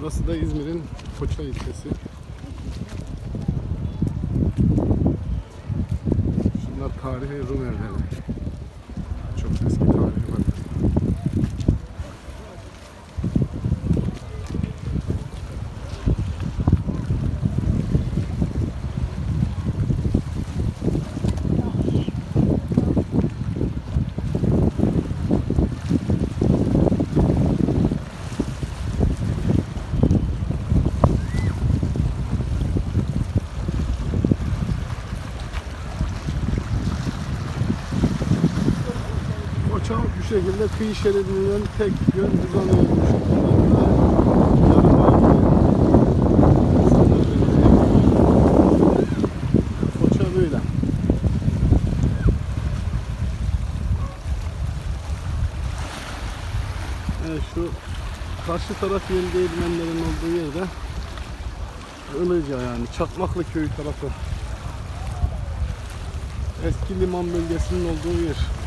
Burası da İzmir'in Foça ilçesi. Şunlar tarihi Rum evleri. Çok eski tarihi var. Foça bu şekilde kıyı şeridinden tek yön denize yapıyor. Foça böyle. Şu karşı taraf yeni değirmenlerin olduğu yerde Ilıca yani Çakmaklı köyü tarafı eski liman bölgesinin olduğu yer.